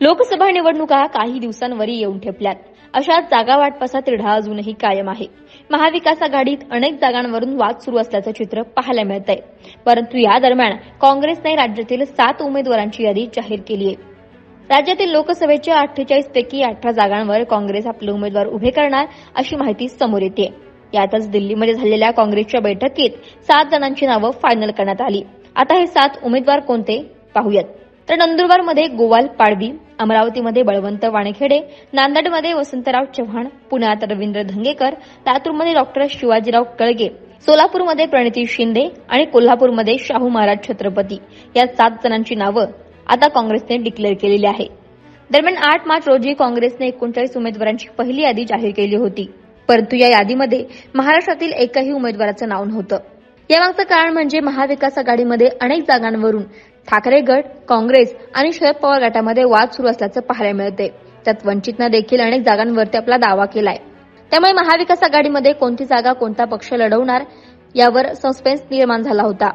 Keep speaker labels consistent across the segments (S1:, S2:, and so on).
S1: लोकसभा निवडणुका काही दिवसांवरी येऊन ठेपल्यात. अशा जागा वाटपाचा तिढा अजूनही कायम आहे. महाविकास आघाडीत अनेक जागांवरून वाद सुरू असल्याचं चित्र पाहायला मिळत आहे परंतु या दरम्यान काँग्रेसने राज्यातील सात उमेदवारांची यादी जाहीर केली आहे राज्यातील लोकसभेच्या अठ्ठेचाळीस पैकी अठरा जागांवर काँग्रेस आपले उमेदवार उभे करणार अशी माहिती समोर येते यातच दिल्लीमध्ये झालेल्या काँग्रेसच्या बैठकीत सात जणांची नावं फायनल करण्यात आली. आता हे सात उमेदवार कोणते? पाहूयात. तर नंदुरबारमध्ये गोवाल पाडवी अमरावतीमध्ये बळवंत वाणेखेडे नांदेडमध्ये वसंतराव चव्हाण पुण्यात रवींद्र धंगेकर लातूरमध्ये डॉक्टर शिवाजीराव कळगे सोलापूरमध्ये प्रणिती शिंदे आणि कोल्हापूरमध्ये शाहू महाराज छत्रपती. या सात जणांची नावं आता काँग्रेसने डिक्लेअर केलेली आहे. दरम्यान आठ मार्च रोजी काँग्रेसने एकोणचाळीस उमेदवारांची पहिली यादी जाहीर केली होती. परंतु या यादीमध्ये महाराष्ट्रातील एकही उमेदवाराचं नाव नव्हतं. यामागचं कारण म्हणजे महाविकास आघाडीमध्ये अनेक जागांवरून ठाकरे गट काँग्रेस आणि शरद पवार गटामध्ये वाद सुरू असल्याचं पाहायला मिळते. त्यात वंचितनं देखील अनेक जागांवरती आपला दावा केलाय. त्यामुळे महाविकास आघाडीमध्ये कोणती जागा कोणता पक्ष लढवणार यावर सस्पेन्स निर्माण झाला होता.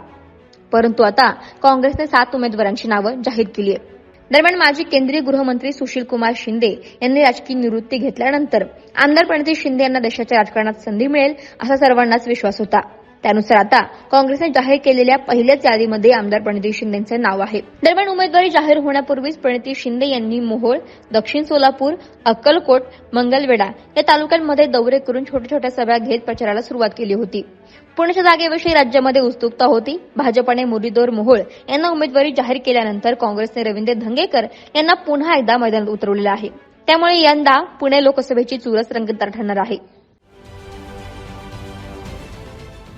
S1: परंतु आता काँग्रेसने सात उमेदवारांची नावं जाहीर केली आहे दरम्यान माजी केंद्रीय गृहमंत्री सुशील कुमार शिंदे यांनी राजकीय निवृत्ती घेतल्यानंतर आमदार प्रणिती शिंदे यांना देशाच्या राजकारणात संधी मिळेल असा सर्वांनाच विश्वास होता. त्यानुसार आता काँग्रेसने जाहीर केलेल्या पहिल्याच यादीमध्ये आमदार प्रणिती शिंदेचे नाव आहे. दरम्यान उमेदवारी जाहीर होण्यापूर्वीच प्रणिती शिंदे यांनी मोहोळ दक्षिण सोलापूर अक्कलकोट मंगलवेढा या तालुक्यांमध्ये दौरे करून छोट्या छोट्या सभा घेत प्रचाराला सुरुवात केली होती. पुण्याच्या जागेविषयी राज्यामध्ये उत्सुकता होती. भाजपाने मुरलीधर मोहोळ यांना उमेदवारी जाहीर केल्यानंतर काँग्रेसने रवींद्र धंगेकर यांना पुन्हा एकदा मैदानात उतरवलेलं आहे. त्यामुळे यंदा पुणे लोकसभेची चुरस रंगतदार ठरणार आहे.